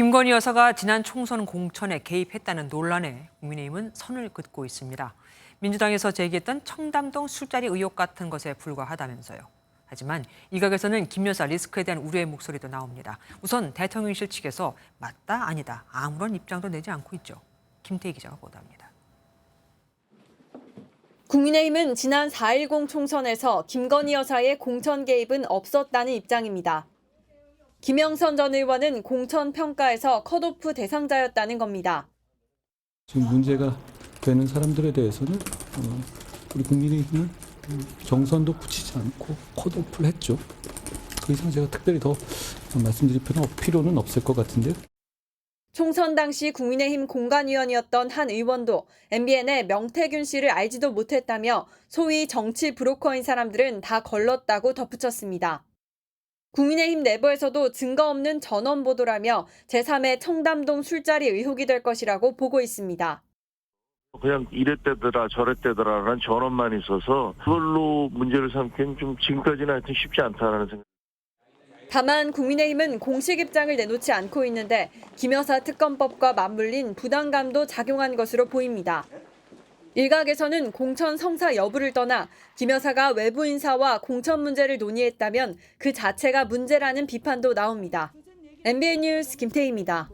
김건희 여사가 지난 총선 공천에 개입했다는 논란에 국민의힘은 선을 긋고 있습니다. 민주당에서 제기했던 청담동 술자리 의혹 같은 것에 불과하다면서요. 하지만 일각에서는 김 여사 리스크에 대한 우려의 목소리도 나옵니다. 우선 대통령실 측에서 맞다 아니다 아무런 입장도 내지 않고 있죠. 김태희 기자가 보도합니다. 국민의힘은 지난 4.10 총선에서 김건희 여사의 공천 개입은 없었다는 입장입니다. 김영선 전 의원은 공천 평가에서 컷오프 대상자였다는 겁니다. 지금 문제가 되는 사람들에 대해서는 어, 우리 국민의힘은 정선도 붙이지 않고 컷오프를 했죠. 그 이상 제가 특별히 더 말씀드릴 필요는, 없을 것 같은데요. 총선 당시 국민의힘 공관위원이었던 한 의원도 MBN의 명태균 씨를 알지도 못했다며 소위 정치 브로커인 사람들은 다 걸렀다고 덧붙였습니다. 국민의힘 내부에서도 증거 없는 전원 보도라며 제3의 청담동 술자리 의혹이 될 것이라고 보고 있습니다. 그냥 이랬대더라 저랬대더라라는 전원만 있어서 그걸로 문제를 삼기엔 좀 지금까지는 하여튼 쉽지 않다라는 생각. 다만 국민의힘은 공식 입장을 내놓지 않고 있는데 김 여사 특검법과 맞물린 부담감도 작용한 것으로 보입니다. 일각에서는 공천 성사 여부를 떠나 김 여사가 외부 인사와 공천 문제를 논의했다면 그 자체가 문제라는 비판도 나옵니다. MBN 뉴스 김태희입니다.